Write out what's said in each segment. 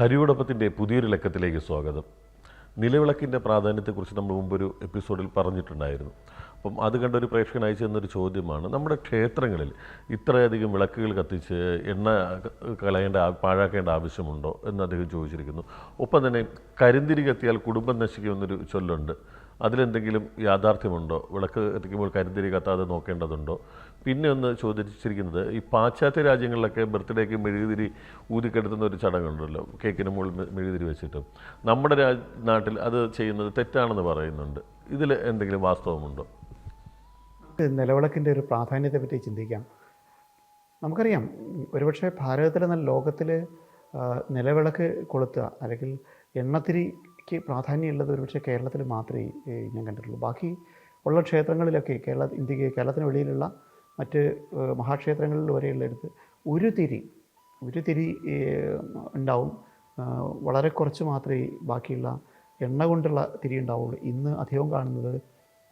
ഹരിയോടൊപ്പത്തിന്റെ പുതിയൊരു ലക്കത്തിലേക്ക് സ്വാഗതം. നിലവിളക്കിന്റെ പ്രാധാന്യത്തെക്കുറിച്ച് നമ്മൾ മുമ്പൊരു എപ്പിസോഡിൽ പറഞ്ഞിട്ടുണ്ടായിരുന്നു. അപ്പം അത് കണ്ട ഒരു പ്രേക്ഷകൻ അയച്ചു തന്നൊരു ചോദ്യമാണ് നമ്മുടെ ക്ഷേത്രങ്ങളിൽ ഇത്രയധികം വിളക്കുകൾ കത്തിച്ച് എണ്ണ കളയേണ്ട പാഴാക്കേണ്ട ആവശ്യമുണ്ടോ എന്ന് അദ്ദേഹം ചോദിച്ചിരിക്കുന്നു. ഒപ്പം തന്നെ കരിന്തിരി കത്തിയാൽ കുടുംബം നശിക്കുമെന്നൊരു ചൊല്ലുണ്ട്. അതിലെന്തെങ്കിലും യാഥാർത്ഥ്യമുണ്ടോ? വിളക്ക് എത്തിക്കുമ്പോൾ കരിന്തിരി കത്താതെ നോക്കേണ്ടതുണ്ടോ? പിന്നെ ഒന്ന് ചോദിച്ചിരിക്കുന്നത് ഈ പാശ്ചാത്യ രാജ്യങ്ങളിലൊക്കെ ബർത്ത്ഡേക്ക് മെഴുകുതിരി ഊതിക്കെടുത്തുന്ന ഒരു ചടങ്ങുണ്ടല്ലോ കേക്കിന് മുകളിൽ മെഴുകുതിരി വെച്ചിട്ട്. നമ്മുടെ രാജ് നാട്ടിൽ അത് ചെയ്യുന്നത് തെറ്റാണെന്ന് പറയുന്നുണ്ട്. ഇതിൽ എന്തെങ്കിലും വാസ്തവമുണ്ടോ? നിലവിളക്കിന്റെ ഒരു പ്രാധാന്യത്തെ പറ്റി ചിന്തിക്കാം. നമുക്കറിയാം ഒരുപക്ഷെ ഭാരതത്തിലെ നല്ല ലോകത്തിൽ നിലവിളക്ക് കൊളുത്തുക അല്ലെങ്കിൽ എണ്ണത്തിരിക്ക് പ്രാധാന്യമുള്ളത് ഒരുപക്ഷെ കേരളത്തിൽ മാത്രമേ ഞാൻ കണ്ടിട്ടുള്ളൂ. ബാക്കി ഉള്ള ക്ഷേത്രങ്ങളിലൊക്കെ കേരള ഇന്ത്യയ്ക്ക് കേരളത്തിന് വെളിയിലുള്ള മറ്റ് മഹാക്ഷേത്രങ്ങളിൽ വരെയുള്ളിടത്ത് ഒരു തിരി ഒരു തിരി ഉണ്ടാവും. വളരെ കുറച്ച് മാത്രമേ ബാക്കിയുള്ള എണ്ണ കൊണ്ടുള്ള തിരി ഉണ്ടാവുള്ളൂ. ഇന്ന് അധികവും കാണുന്നത്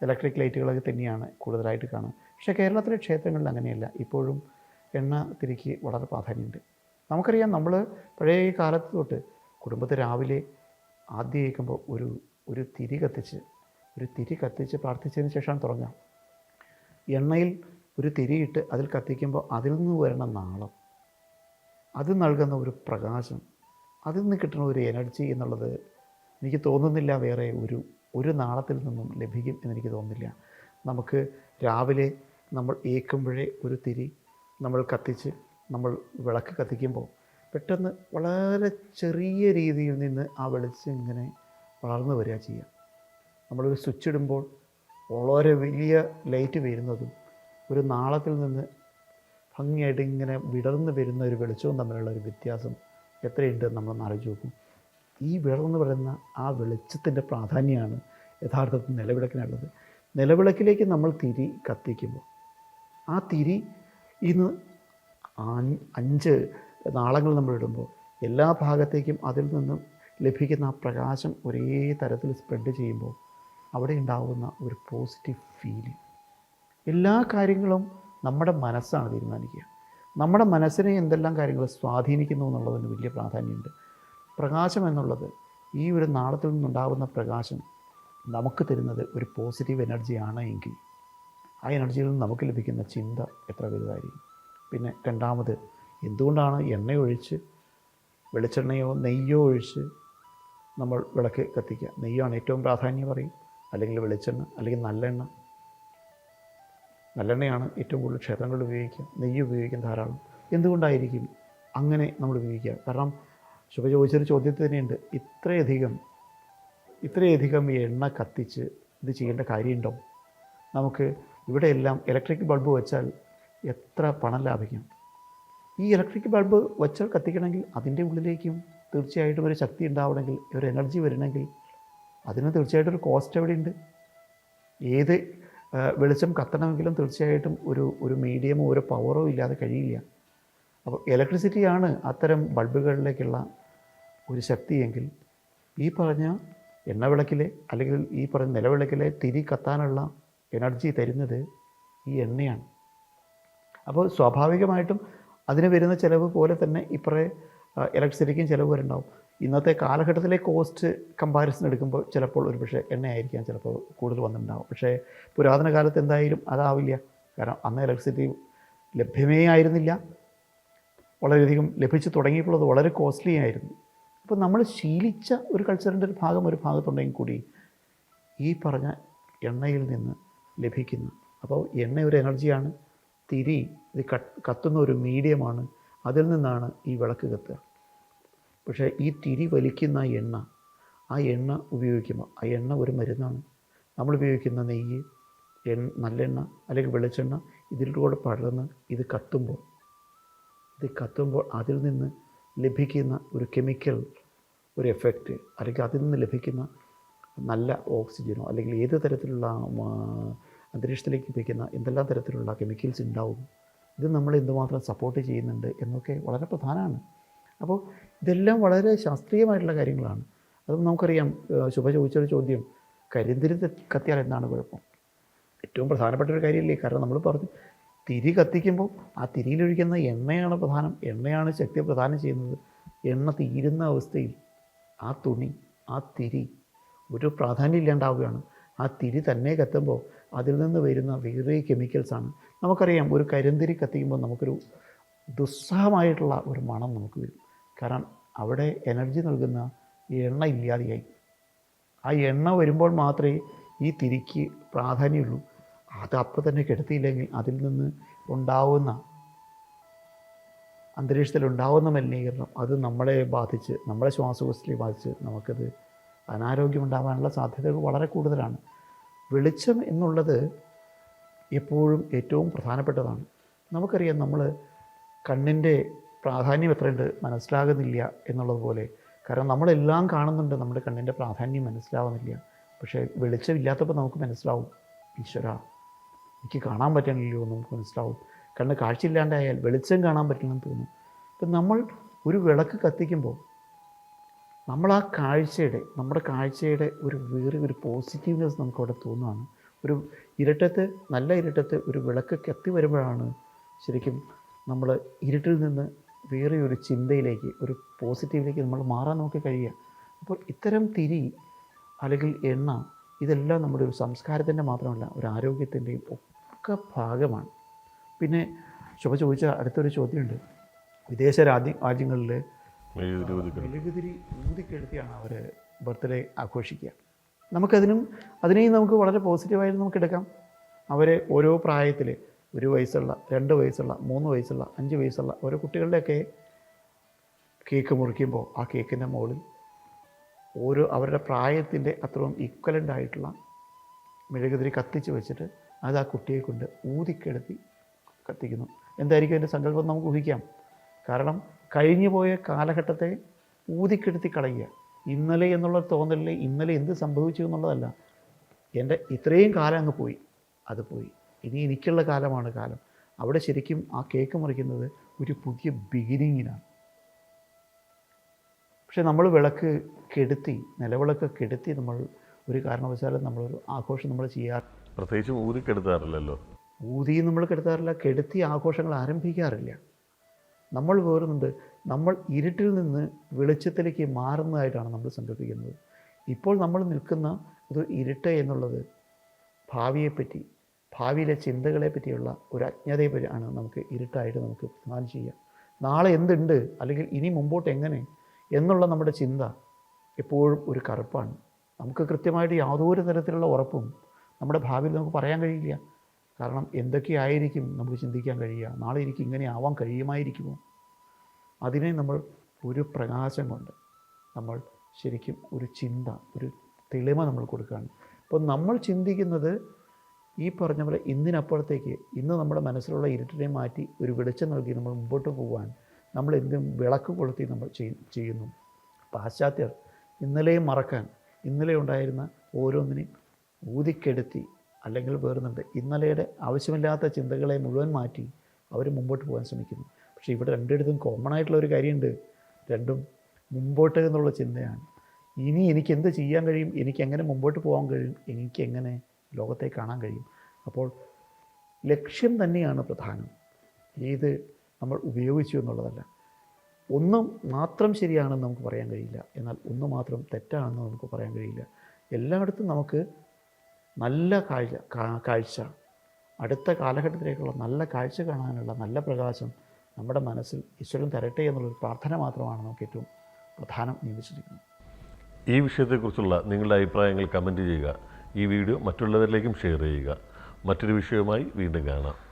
ഇലക്ട്രിക് ലൈറ്റുകളൊക്കെ തന്നെയാണ് കൂടുതലായിട്ട് കാണുക. പക്ഷേ കേരളത്തിലെ ക്ഷേത്രങ്ങളിൽ അങ്ങനെയല്ല. ഇപ്പോഴും എണ്ണ തിരിക്ക് വളരെ പ്രാധാന്യമുണ്ട്. നമുക്കറിയാം നമ്മൾ പഴയ കാലത്ത് തൊട്ട് കുടുംബത്തിൽ രാവിലെ ആദ്യം കേൾക്കുമ്പോൾ ഒരു ഒരു തിരി കത്തിച്ച് ഒരു തിരി കത്തിച്ച് പ്രാർത്ഥിച്ചതിന് ശേഷമാണ് തുടങ്ങുക. എണ്ണയിൽ ഒരു തിരിയിട്ട് അതിൽ കത്തിക്കുമ്പോൾ അതിൽ നിന്ന് വരുന്ന നാളം അത് നൽകുന്ന ഒരു പ്രകാശം അതിൽ നിന്ന് കിട്ടുന്ന ഒരു എനർജി എന്നുള്ളത് എനിക്ക് തോന്നുന്നില്ല വേറെ ഒരു ഒരു നാളത്തിൽ നിന്നും ലഭിക്കും എന്നെനിക്ക് തോന്നുന്നില്ല. നമുക്ക് രാവിലെ നമ്മൾ ഏക്കുമ്പോഴേ ഒരു തിരി നമ്മൾ കത്തിച്ച് നമ്മൾ വിളക്ക് കത്തിക്കുമ്പോൾ പെട്ടെന്ന് വളരെ ചെറിയ രീതിയിൽ നിന്ന് ആ വെളിച്ചം ഇങ്ങനെ വളർന്നു വരിക ചെയ്യുക. നമ്മളൊരു സ്വിച്ച് ഇടുമ്പോൾ വളരെ വലിയ ലൈറ്റ് വരുന്നതും ഒരു നാളത്തിൽ നിന്ന് ഭംഗിയായിട്ട് ഇങ്ങനെ വിടർന്ന് വരുന്ന ഒരു വെളിച്ചവും തമ്മിലുള്ള ഒരു വ്യത്യാസം എത്രയുണ്ട് നമ്മൾ ആലോചിച്ച് നോക്കും. ഈ വിടർന്ന് വരുന്ന ആ വെളിച്ചത്തിന്റെ പ്രാധാന്യമാണ് യഥാർത്ഥത്തിൽ നിലവിളക്കിനുള്ളത്. നിലവിളക്കിലേക്ക് നമ്മൾ തിരി കത്തിക്കുമ്പോൾ ആ തിരി ഇന്ന് അഞ്ച് അഞ്ച് നാളങ്ങൾ നമ്മൾ ഇടുമ്പോൾ എല്ലാ ഭാഗത്തേക്കും അതിൽ നിന്നും ലഭിക്കുന്ന ആ പ്രകാശം ഒരേ തരത്തിൽ സ്പ്രെഡ് ചെയ്യുമ്പോൾ അവിടെ ഉണ്ടാകുന്ന ഒരു പോസിറ്റീവ് ഫീലിംഗ്. എല്ലാ കാര്യങ്ങളും നമ്മുടെ മനസ്സാണ് തീരുമാനിക്കുക. നമ്മുടെ മനസ്സിനെ എന്തെല്ലാം കാര്യങ്ങൾ സ്വാധീനിക്കുന്നു എന്നുള്ളതിന് വലിയ പ്രാധാന്യമുണ്ട്. പ്രകാശം എന്നുള്ളത് ഈ ഒരു നാളത്തിൽ നിന്നുണ്ടാകുന്ന പ്രകാശം നമുക്ക് തരുന്നത് ഒരു പോസിറ്റീവ് എനർജിയാണ് എങ്കിൽ ആ എനർജിയിൽ നിന്ന് നമുക്ക് ലഭിക്കുന്ന ചിന്ത എത്ര വലുതായിരിക്കും. പിന്നെ രണ്ടാമത് എന്തുകൊണ്ടാണ് എണ്ണയൊഴിച്ച് വെളിച്ചെണ്ണയോ നെയ്യോ ഒഴിച്ച് നമ്മൾ വിളക്ക് കത്തിക്കുക? നെയ്യാണ് ഏറ്റവും പ്രാധാന്യം പറയും. അല്ലെങ്കിൽ വെളിച്ചെണ്ണ അല്ലെങ്കിൽ നല്ലെണ്ണ. നല്ലെണ്ണയാണ് ഏറ്റവും കൂടുതൽ ക്ഷേത്രങ്ങളിൽ ഉപയോഗിക്കുക. നെയ്യ് ഉപയോഗിക്കും ധാരാളം. എന്തുകൊണ്ടായിരിക്കും അങ്ങനെ നമ്മൾ ഉപയോഗിക്കുക? കാരണം ശുഭ ചോദിച്ചൊരു ചോദ്യത്തിൽ തന്നെയുണ്ട്. ഇത്രയധികം ഇത്രയധികം എണ്ണ കത്തിച്ച് ഇത് ചെയ്യേണ്ട കാര്യമുണ്ടോ? നമുക്ക് ഇവിടെയെല്ലാം ഇലക്ട്രിക് ബൾബ് വെച്ചാൽ എത്ര പണം ലാഭിക്കാം? ഈ ഇലക്ട്രിക് ബൾബ് വെച്ചാൽ കത്തിക്കണമെങ്കിൽ അതിന്റെ ഉള്ളിലേക്കും തീർച്ചയായിട്ടും ഒരു ശക്തി ഉണ്ടാവണമെങ്കിൽ ഒരു എനർജി വരണമെങ്കിൽ അതിന് തീർച്ചയായിട്ടും ഒരു കോസ്റ്റ് എവിടെയുണ്ട്? ഏത് വെളിച്ചം കത്തണമെങ്കിലും തീർച്ചയായിട്ടും ഒരു ഒരു മീഡിയമോ ഒരു പവറോ ഇല്ലാതെ കഴിയില്ല. അപ്പോൾ ഇലക്ട്രിസിറ്റിയാണ് അത്തരം ബൾബുകളിലേക്കുള്ള ഒരു ശക്തിയെങ്കിൽ ഈ പറഞ്ഞ എണ്ണവിളക്കിലെ അല്ലെങ്കിൽ ഈ പറഞ്ഞ നിലവിളക്കിലെ തിരി കത്താനുള്ള എനർജി തരുന്നത് ഈ എണ്ണയാണ്. അപ്പോൾ സ്വാഭാവികമായിട്ടും അതിന് വരുന്ന ചിലവ് പോലെ തന്നെ ഇപ്പറേ ഇലക്ട്രിസിറ്റിക്കും ചിലവ് വരുന്നുണ്ടാവും. ഇന്നത്തെ കാലഘട്ടത്തിലെ കോസ്റ്റ് കമ്പാരിസൺ എടുക്കുമ്പോൾ ചിലപ്പോൾ ഒരു പക്ഷേ എണ്ണയായിരിക്കാം ചിലപ്പോൾ കൂടുതൽ വന്നിട്ടുണ്ടാവും. പക്ഷേ പുരാതന കാലത്ത് എന്തായാലും അതാവില്ല. കാരണം അന്ന് ഇലക്ട്രിസിറ്റി ലഭ്യമേ ആയിരുന്നില്ല. വളരെയധികം ലഭിച്ചു തുടങ്ങിയപ്പോൾ അത് വളരെ കോസ്റ്റ്ലി ആയിരുന്നു. അപ്പോൾ നമ്മൾ ശീലിച്ച ഒരു കൾച്ചറിന്റെ ഒരു ഭാഗം ഒരു ഭാഗത്തുണ്ടെങ്കിൽ കൂടി ഈ പറഞ്ഞ എണ്ണയിൽ നിന്ന് ലഭിക്കുന്നു. അപ്പോൾ എണ്ണ ഒരു എനർജിയാണ് തിരി ഇത് കത്ത് കത്തുന്ന ഒരു മീഡിയമാണ്. അതിൽ നിന്നാണ് ഈ വിളക്ക് കത്തുക. പക്ഷേ ഈ തിരി വലിക്കുന്ന എണ്ണ ആ എണ്ണ ഉപയോഗിക്കുമ്പോൾ ആ എണ്ണ ഒരു മരുന്നാണ്. നമ്മൾ ഉപയോഗിക്കുന്ന നെയ്യ് എണ്ണ നല്ലെണ്ണ അല്ലെങ്കിൽ വെളിച്ചെണ്ണ ഇതിലൂടെ പടർന്ന് ഇത് കത്തുമ്പോൾ ഇത് കത്തുമ്പോൾ അതിൽ നിന്ന് ലഭിക്കുന്ന ഒരു കെമിക്കൽ ഒരു എഫക്റ്റ് അല്ലെങ്കിൽ അതിൽ നിന്ന് ലഭിക്കുന്ന നല്ല ഓക്സിജനോ അല്ലെങ്കിൽ ഏത് തരത്തിലുള്ള അന്തരീക്ഷത്തിലേക്ക് ലഭിക്കുന്ന എന്തെല്ലാം തരത്തിലുള്ള കെമിക്കൽസ് ഉണ്ടാവും? ഇത് നമ്മൾ എന്തുമാത്രം സപ്പോർട്ട് ചെയ്യുന്നുണ്ട് എന്നൊക്കെ വളരെ പ്രധാനമാണ്. അപ്പോൾ ഇതെല്ലാം വളരെ ശാസ്ത്രീയമായിട്ടുള്ള കാര്യങ്ങളാണ്. അതും നമുക്കറിയാം ശുഭ ചോദിച്ചൊരു ചോദ്യം കരിന്തിരി കത്തിയാൽ എന്താണ് കുഴപ്പം? ഏറ്റവും പ്രധാനപ്പെട്ട ഒരു കാര്യമല്ലേ? കാരണം നമ്മൾ പറഞ്ഞു തിരി കത്തിക്കുമ്പോൾ ആ തിരിയിലൊഴിക്കുന്ന എണ്ണയാണ് പ്രധാനം. എണ്ണയാണ് ശക്തി പ്രധാനം ചെയ്യുന്നത്. എണ്ണ തീരുന്ന അവസ്ഥയിൽ ആ തുണി ആ തിരി ഒരു പ്രാധാന്യം ഇല്ലാണ്ടാവുകയാണ്. ആ തിരി തന്നെ കത്തുമ്പോൾ അതിൽ നിന്ന് വരുന്ന വേറെ കെമിക്കൽസാണ് നമുക്കറിയാം ഒരു കരിന്തിരി കത്തിക്കുമ്പോൾ നമുക്കൊരു ദുസ്സഹമായിട്ടുള്ള ഒരു മണം നമുക്ക് വരും. കാരണം അവിടെ എനർജി നൽകുന്ന എണ്ണ ഇല്ലാതെയായി. ആ എണ്ണ വരുമ്പോൾ മാത്രമേ ഈ തിരിക്ക് പ്രാധാന്യമുള്ളൂ. അത് അപ്പം തന്നെ കെടുത്തിയില്ലെങ്കിൽ അതിൽ നിന്ന് ഉണ്ടാവുന്ന അന്തരീക്ഷത്തിൽ ഉണ്ടാവുന്ന മലിനീകരണം അത് നമ്മളെ ബാധിച്ച് നമ്മളെ ശ്വാസകോശത്തെ ബാധിച്ച് നമുക്കത് അനാരോഗ്യം ഉണ്ടാകാനുള്ള സാധ്യതകൾ വളരെ കൂടുതലാണ്. വെളിച്ചം എന്നുള്ളത് എപ്പോഴും ഏറ്റവും പ്രധാനപ്പെട്ടതാണ്. നമുക്കറിയാം നമ്മൾ കണ്ണിന്റെ പ്രാധാന്യം എത്രയുണ്ട് മനസ്സിലാകുന്നില്ല എന്നുള്ളതുപോലെ കാരണം നമ്മളെല്ലാം കാണുന്നുണ്ട് നമ്മുടെ കണ്ണിന്റെ പ്രാധാന്യം മനസ്സിലാവുന്നില്ല. പക്ഷേ വെളിച്ചമില്ലാത്തപ്പോൾ നമുക്ക് മനസ്സിലാവും ഈശ്വര എനിക്ക് കാണാൻ പറ്റണില്ലയോ നമുക്ക് മനസ്സിലാവും. കണ്ണ് കാഴ്ചയില്ലാണ്ടായാൽ വെളിച്ചം കാണാൻ പറ്റില്ലെന്ന് തോന്നും. അപ്പം നമ്മൾ ഒരു വിളക്ക് കത്തിക്കുമ്പോൾ നമ്മൾ ആ കാഴ്ചയുടെ നമ്മുടെ കാഴ്ചയുടെ ഒരു വേറെ ഒരു പോസിറ്റീവ്നെസ് നമുക്കവിടെ തോന്നുകയാണ് ഒരു ഇരുട്ടത്ത് നല്ല ഇരുട്ടത്ത് ഒരു വിളക്ക് കത്തി വരുമ്പോഴാണ് ശരിക്കും നമ്മൾ ഇരുട്ടിൽ നിന്ന് വേറെ ഒരു ചിന്തയിലേക്ക് ഒരു പോസിറ്റീവിലേക്ക് നമ്മൾ മാറാൻ നോക്കി കഴിയുക. അപ്പോൾ ഇത്തരം തിരി അല്ലെങ്കിൽ എണ്ണ ഇതെല്ലാം നമ്മുടെ ഒരു സംസ്കാരത്തിന്റെ മാത്രമല്ല ഒരു ആരോഗ്യത്തിന്റെയും ഒക്കെ ഭാഗമാണ്. പിന്നെ ശുഭ ചോദിച്ച അടുത്തൊരു ചോദ്യമുണ്ട്. വിദേശ രാജ്യ രാജ്യങ്ങളിൽ മെഴുകുതിരി ഊതിക്കെടുത്തിയാണ് അവർ ബർത്ത്ഡേ ആഘോഷിക്കുക. നമുക്കതിനും അതിനെയും നമുക്ക് വളരെ പോസിറ്റീവായിട്ട് നമുക്ക് എടുക്കാം. അവർ ഓരോ പ്രായത്തിൽ ഒരു വയസ്സുള്ള രണ്ട് വയസ്സുള്ള മൂന്ന് വയസ്സുള്ള അഞ്ച് വയസ്സുള്ള ഓരോ കുട്ടികളുടെയൊക്കെ കേക്ക് മുറിക്കുമ്പോൾ ആ കേക്കിന്റെ മുകളിൽ ഓരോ അവരുടെ പ്രായത്തിന്റെ അത്രയും ഈക്വലന്റ് ആയിട്ടുള്ള മെഴുകുതിരി കത്തിച്ച് വെച്ചിട്ട് അത് ആ കുട്ടിയെ കൊണ്ട് ഊതിക്കെടുത്തി കത്തിക്കുന്നു. എന്തായിരിക്കും അതിന്റെ സങ്കല്പം? നമുക്ക് ഊഹിക്കാം. കാരണം കഴിഞ്ഞു പോയ കാലഘട്ടത്തെ ഊതിക്കെടുത്തി കളയുക. ഇന്നലെ എന്നുള്ള തോന്നലിൽ ഇന്നലെ എന്ത് സംഭവിച്ചു എന്നുള്ളതല്ല. എന്റെ ഇത്രയും കാലം അങ്ങ് പോയി. അത് പോയി. ഇനി എനിക്കുള്ള കാലമാണ് കാലം. അവിടെ ശരിക്കും ആ കേക്ക് മുറിക്കുന്നത് ഒരു പുതിയ ബിഗിനിങ്ങിനാണ് പക്ഷെ നമ്മൾ വിളക്ക് കെടുത്തി നിലവിളക്ക് കെടുത്തി നമ്മൾ ഒരു കാരണവശാലും നമ്മളൊരു ആഘോഷം നമ്മൾ ചെയ്യാറ് പ്രത്യേകിച്ചും ഊതി നമ്മൾ കെടുത്താറില്ല. കെടുത്തി ആഘോഷങ്ങൾ ആരംഭിക്കാറില്ല. നമ്മൾ വേറുന്നുണ്ട് നമ്മൾ ഇരുട്ടിൽ നിന്ന് വെളിച്ചത്തിലേക്ക് മാറുന്നതായിട്ടാണ് നമ്മൾ സങ്കല്പിക്കുന്നത്. ഇപ്പോൾ നമ്മൾ നിൽക്കുന്ന ഒരു ഇരുട്ട് എന്നുള്ളത് ഭാവിയെപ്പറ്റി ഭാവിയിലെ ചിന്തകളെ പറ്റിയുള്ള ഒരു അജ്ഞതയെ ആണ് നമുക്ക് ഇരുട്ടായിട്ട് നമുക്ക് പ്ലാൻ ചെയ്യാം. നാളെ എന്തുണ്ട്? അല്ലെങ്കിൽ ഇനി മുമ്പോട്ട് എങ്ങനെ? എന്നുള്ള നമ്മുടെ ചിന്ത എപ്പോഴും ഒരു കറുപ്പാണ്. നമുക്ക് കൃത്യമായിട്ട് യാതൊരു തരത്തിലുള്ള ഉറപ്പും നമ്മുടെ ഭാവിയിൽ നമുക്ക് പറയാൻ കഴിയില്ല. കാരണം എന്തൊക്കെയായിരിക്കും നമുക്ക് ചിന്തിക്കാൻ കഴിയുക? നാളെ എനിക്ക് ഇങ്ങനെ ആവാൻ കഴിയുമായിരിക്കുമോ? അതിനെ നമ്മൾ ഒരു പ്രകാശം കൊണ്ട് നമ്മൾ ശരിക്കും ഒരു ചിന്ത ഒരു തെളിമ നമ്മൾ കൊടുക്കുകയാണ്. അപ്പോൾ നമ്മൾ ചിന്തിക്കുന്നത് ഈ പറഞ്ഞ പോലെ ഇന്നിനപ്പുറത്തേക്ക് ഇന്ന് നമ്മുടെ മനസ്സിലുള്ള ഇരുട്ടിനെ മാറ്റി ഒരു വെളിച്ചം നൽകി നമ്മൾ മുമ്പോട്ട് പോകാൻ നമ്മൾ എന്തും വിളക്ക് കൊളുത്തി നമ്മൾ ചെയ്യുന്നു. പാശ്ചാത്യർ ഇന്നലെയും മറക്കാൻ ഇന്നലെ ഉണ്ടായിരുന്ന ഓരോന്നിനെയും ഊതിക്കെടുത്തി അല്ലെങ്കിൽ വേറുന്നുണ്ട്. ഇന്നലെയുടെ ആവശ്യമില്ലാത്ത ചിന്തകളെ മുഴുവൻ മാറ്റി അവർ മുമ്പോട്ട് പോകാൻ ശ്രമിക്കുന്നു. പക്ഷേ ഇവിടെ രണ്ടിടത്തും കോമൺ ആയിട്ടുള്ള ഒരു കാര്യമുണ്ട്. രണ്ടും മുമ്പോട്ട് എന്നുള്ള ചിന്തയാണ്. ഇനി എനിക്ക് എന്ത് ചെയ്യാൻ കഴിയും? എനിക്ക് എങ്ങനെ മുമ്പോട്ട് പോകാൻ കഴിയും? എനിക്ക് എങ്ങനെ ലോകത്തെ കാണാൻ കഴിയും? അപ്പോൾ ലക്ഷ്യം തന്നെയാണ് പ്രധാനം. ഏത് നമ്മൾ ഉപയോഗിച്ചു എന്നുള്ളതല്ല. ഒന്നും മാത്രം ശരിയാണെന്ന് നമുക്ക് പറയാൻ കഴിയില്ല. എന്നാൽ ഒന്ന് മാത്രം തെറ്റാണെന്ന് നമുക്ക് പറയാൻ കഴിയില്ല. എല്ലായിടത്തും നമുക്ക് നല്ല കാഴ്ച കാഴ്ച. അടുത്ത കാലഘട്ടത്തിലേക്കുള്ള നല്ല കാഴ്ച കാണാനുള്ള നല്ല പ്രകാശം നമ്മുടെ മനസ്സിൽ ഈശ്വരൻ തരട്ടെ എന്നുള്ളൊരു പ്രാർത്ഥന മാത്രമാണ് നമുക്ക് ഏറ്റവും പ്രധാനം എന്ന് വിശ്വസിക്കുന്നത് ഈ വിഷയത്തെക്കുറിച്ചുള്ള നിങ്ങളുടെ അഭിപ്രായങ്ങൾ കമന്റ് ചെയ്യുക. ഈ വീഡിയോ മറ്റുള്ളവരിലേക്കും ഷെയർ ചെയ്യുക. മറ്റൊരു വിഷയവുമായി വീണ്ടും കാണാം.